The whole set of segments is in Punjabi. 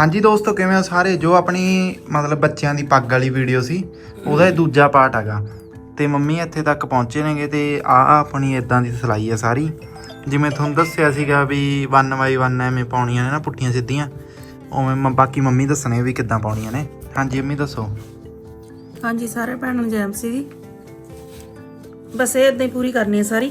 ਹਾਂਜੀ ਦੋਸਤੋ, ਕਿਵੇਂ ਹੋ ਸਾਰੇ? ਜੋ ਆਪਣੀ ਮਤਲਬ ਬੱਚਿਆਂ ਦੀ ਪੱਗ ਵਾਲੀ ਵੀਡੀਓ ਸੀ, ਉਹਦਾ ਇਹ ਦੂਜਾ ਪਾਰਟ ਹੈਗਾ। ਤੇ ਮੰਮੀ ਇੱਥੇ ਤੱਕ ਪਹੁੰਚੇ ਨੇਗੇ ਤੇ ਆ ਆਪਣੀ ਇਦਾਂ ਦੀ ਸਿਲਾਈ ਆ ਸਾਰੀ। ਜਿਵੇਂ ਤੁਹਾਨੂੰ ਦੱਸਿਆ ਸੀਗਾ ਵੀ 1 ਬਾਈ 1 ਐਵੇਂ ਪਾਉਣੀਆਂ ਨੇ ਨਾ, ਪੁੱਠੀਆਂ ਸਿੱਧੀਆਂ। ਉਵੇਂ ਬਾਕੀ ਮੰਮੀ ਦੱਸਣੇ ਵੀ ਕਿੱਦਾਂ ਪਾਉਣੀਆਂ ਨੇ। ਹਾਂਜੀ, ਮੰਮੀ ਦੱਸੋ। ਹਾਂਜੀ, ਸਾਰੇ ਭੈਣਾਂ ਨੂੰ ਜੈਮ ਸੀ ਜੀ ਬਸ ਇਹ ਇਦਾਂ ਹੀ ਪੂਰੀ ਕਰਨੀ ਹੈ ਸਾਰੀ।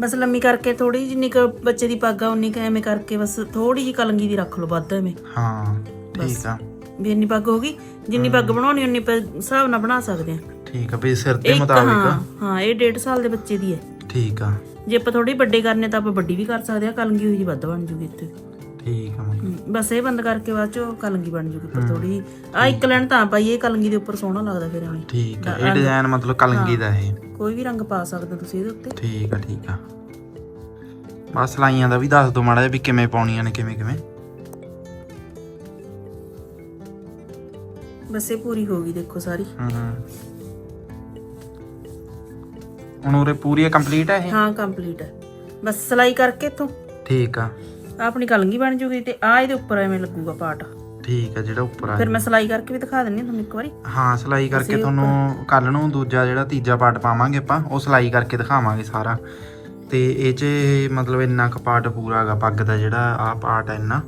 ਬਸ ਲੰਮੀ ਕਰਕੇ ਥੋੜੀ ਜਿੰਨੀ ਕੁ ਬੱਚੇ ਦੀ ਪੱਗ ਆ ਉਨੀ ਕੁ ਐਵੇਂ ਕਰਕੇ ਬਸ ਥੋੜੀ ਜਿਹੀ ਕਲੰਗੀ ਦੀ ਰੱਖ ਲਓ ਵੱਧ ਐਵੇਂ। ਹਾਂ ਠੀਕ ਆ। ਵੀ ਇੰਨੀ ਪੱਗ ਹੋ ਗਈ ਜਿੰਨੀ ਪੱਗ ਬਣਾਉਣੀ ਉਨੀ ਪ- ਹਿਸਾਬ ਨਾਲ ਬਣਾ ਸਕਦੇ ਆ। ਠੀਕ ਆ ਵੀ ਸਿਰ ਦੇ ਇੱਕ ਹਾਂ ਮੁਤਾਬਿਕ। ਹਾਂ ਇਹ 1.5 ਸਾਲ ਦੇ ਬੱਚੇ ਦੀ ਹੈ ਠੀਕ ਆ। ਜੇ ਆਪਾਂ ਥੋੜੀ ਵੱਡੇ ਕਰਨੇ ਤਾਂ ਆਪਾਂ ਵੱਡੀ ਵੀ ਕਰ ਸਕਦੇ ਆ ਕਲੰਗੀ ਹੋਈ ਜੀ ਵੱਧ ਬਣ ਜੂਗੀ ਇੱਥੇ। ਠੀਕ ਆ ਮੰਮੀ ਬਸ ਇਹ ਬੰਦ ਕਰਕੇ ਬਾਅਦ ਚੋਂ ਕਲੰਗੀ ਬਣ ਜੂਗੀ ਉੱਪਰ ਥੋੜੀ ਆ ਇੱਕ ਲਾਈਨ ਤਾਂ ਪਾਈਏ ਕਲੰਗੀ ਦੇ ਉੱਪਰ ਸੋਹਣਾ ਲੱਗਦਾ ਫਿਰ ਐਵੇਂ। ਠੀਕ ਆ ਇਹ ਡਿਜ਼ਾਈਨ ਮਤਲਬ ਕਲੰਗੀ ਦਾ ਇਹ। ਕੋਈ ਵੀ ਰੰਗ ਪਾ ਸਕਦੇ ਤੁਸੀਂ ਇਹਦੇ ਉੱਤੇ। ਠੀਕ ਆ ਠੀਕ ਆ। ਬਸ ਲਾਈਆਂ ਦਾ ਵੀ ਦੱਸ ਦੋ ਮਾੜਾ ਜਿਹਾ ਵੀ ਕਿਵੇਂ ਪਾਉਣੀਆਂ ਨੇ ਕਿਵੇਂ ਕਿਵੇਂ। ਬਸ ਇਹ ਪੂਰੀ ਹੋ ਗਈ ਦੇਖੋ ਸਾਰੀ। ਹੂੰ ਹੂੰ ਹੁਣ ਉਰੇ ਪੂਰੀ ਕੰਪਲੀਟ ਹੈ ਇਹ? ਹਾਂ ਕੰਪਲੀਟ ਹੈ ਬਸ ਸਿਲਾਈ ਕਰਕੇ ਇਥੋਂ। ਠੀਕ ਆ। ਆਪਣੀ ਕਲੰਗੀ ਬਣ ਜੂਗੀ ਤੇ ਆ ਇਹਦੇ ਉੱਪਰ ਐਵੇਂ ਲੱਗੂਗਾ ਪਾਟ। ਠੀਕ ਆ ਜਿਹੜਾ ਉੱਪਰ ਆ। ਫਿਰ ਮੈਂ ਸਿਲਾਈ ਕਰਕੇ ਵੀ ਦਿਖਾ ਦਿੰਨੀ ਹਾਂ ਤੁਹਾਨੂੰ ਇੱਕ ਵਾਰੀ। ਹਾਂ ਸਿਲਾਈ ਕਰਕੇ ਤੁਹਾਨੂੰ ਕੱਲ ਨੂੰ ਦੂਜਾ ਜਿਹੜਾ ਤੀਜਾ ਪਾਰਟ ਪਾਵਾਂਗੇ ਆਪਾਂ ਉਹ ਸਿਲਾਈ ਕਰਕੇ ਦਿਖਾਵਾਂਗੇ ਸਾਰਾ। ਤੇ ਇਹ 'ਚ ਮਤਲਬ ਇੰਨਾ ਕੁ ਪਾਰਟ ਪੂਰਾ ਹੈਗਾ ਪੱਗ ਦਾ ਜਿਹੜਾ ਆਹ ਪਾਰਟ ਹੈ ਇੰਨਾ।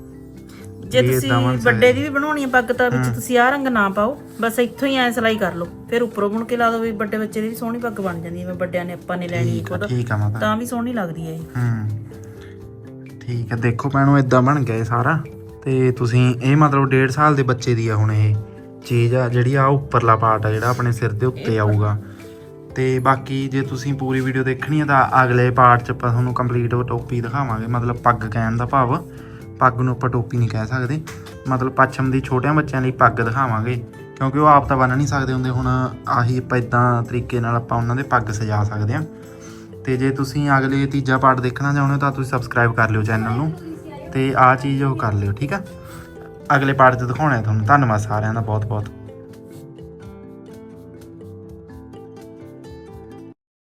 ਜੇ ਤੁਸੀਂ ਵੱਡੇ ਦੀ ਵੀ ਬਣਾਉਣੀ ਹੈ ਪੱਗ ਤਾਂ ਵਿੱਚ ਤੁਸੀਂ ਆਹ ਰੰਗ ਨਾ ਪਾਓ ਬਸ ਇੱਥੋਂ ਹੀ ਐ ਸਿਲਾਈ ਕਰ ਲਓ। ਫਿਰ ਉੱਪਰੋਂ ਬੁਣ ਕੇ ਲਾ ਦਿਓ ਵੀ ਵੱਡੇ ਬੱਚੇ ਦੀ ਵੀ ਸੋਹਣੀ ਪੱਗ ਬਣ ਜਾਂਦੀ ਹੈ ਵੀ ਵੱਡਿਆਂ ਨੇ ਆਪਾਂ ਨੇ ਲੈਣੀ ਹੈ ਖੁਦ ਆ ਤਾਂ ਵੀ ਸੋਹਣੀ ਲੱਗਦੀ ਹੈ ਇਹ। ਹੂੰ। ਠੀਕ ਹੈ, ਦੇਖੋ ਭੈਣੋ ਇਦਾਂ ਬਣ ਗਿਆ ਇਹ ਸਾਰਾ। ਤੇ ਤੁਸੀਂ ਇਹ ਮਤਲਬ 1.5 ਸਾਲ ਦੇ ਬੱਚੇ ਦੀ ਆ ਹੁਣ ਇਹ ਚੀਜ਼ ਆ, ਜਿਹੜੀ ਆ ਉੱਪਰਲਾ ਪਾਰਟ ਆ, ਜਿਹੜਾ ਆਪਣੇ ਸਿਰ ਦੇ ਉੱਤੇ ਆਊਗਾ। ਤੇ ਬਾਕੀ ਜੇ ਤੁਸੀਂ ਪੂਰੀ ਵੀਡੀਓ ਦੇਖਣੀ ਹੈ ਤਾਂ ਅਗਲੇ ਪਾਰਟ 'ਚ ਆਪਾਂ ਤੁਹਾਨੂੰ ਕੰਪਲੀਟ ਟੋਪੀ ਦਿਖਾਵਾਂਗੇ। ਮਤਲਬ ਪੱਗ ਕਹਿਣ ਦਾ ਭਾਵ, ਪੱਗ ਨੂੰ ਆਪਾਂ ਟੋਪੀ ਨਹੀਂ ਕਹਿ ਸਕਦੇ। ਮਤਲਬ ਪੱਛਮ ਦੀ ਛੋਟਿਆਂ ਬੱਚਿਆਂ ਲਈ ਪੱਗ ਦਿਖਾਵਾਂਗੇ, ਕਿਉਂਕਿ ਉਹ ਆਪ ਤਾਂ ਬੰਨ ਨਹੀਂ ਸਕਦੇ ਹੁੰਦੇ। ਹੁਣ ਆਹੀ ਆਪਾਂ ਇਦਾਂ ਤਰੀਕੇ ਨਾਲ ਆਪਾਂ ਉਹਨਾਂ ਦੇ ਪੱਗ ਸਜਾ ਸਕਦੇ ਹਾਂ ਤੇ ਜੇ ਤੁਸੀਂ ਅਗਲੇ ਤੀਜਾ ਪਾਰਟ ਦੇਖਣਾ ਚਾਹੁੰਦੇ ਹੋ ਤਾਂ ਤੁਸੀਂ ਸਬਸਕ੍ਰਾਈਬ ਕਰ ਲਿਓ ਚੈਨਲ ਨੂੰ ਤੇ ਆਹ ਚੀਜ਼ ਉਹ ਕਰ ਲਿਓ, ਠੀਕ ਆ? ਅਗਲੇ ਪਾਰਟ 'ਚ ਦਿਖਾਉਣਾ ਤੁਹਾਨੂੰ। ਧੰਨਵਾਦ ਸਾਰਿਆਂ ਦਾ ਬਹੁਤ ਬਹੁਤ